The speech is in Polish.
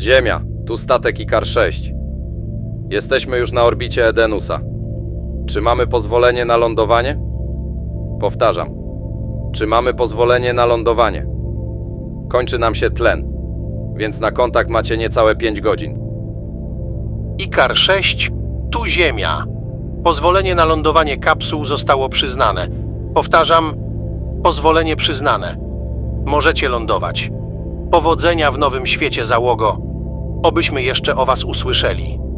Ziemia, tu statek Ikar-6. Jesteśmy już na orbicie Edenusa. Czy mamy pozwolenie na lądowanie? Powtarzam. Czy mamy pozwolenie na lądowanie? Kończy nam się tlen, więc na kontakt macie niecałe 5 godzin. Ikar 6, tu Ziemia. Pozwolenie na lądowanie kapsuł zostało przyznane. Powtarzam, pozwolenie przyznane. Możecie lądować. Powodzenia w nowym świecie, załogo. Obyśmy jeszcze o was usłyszeli.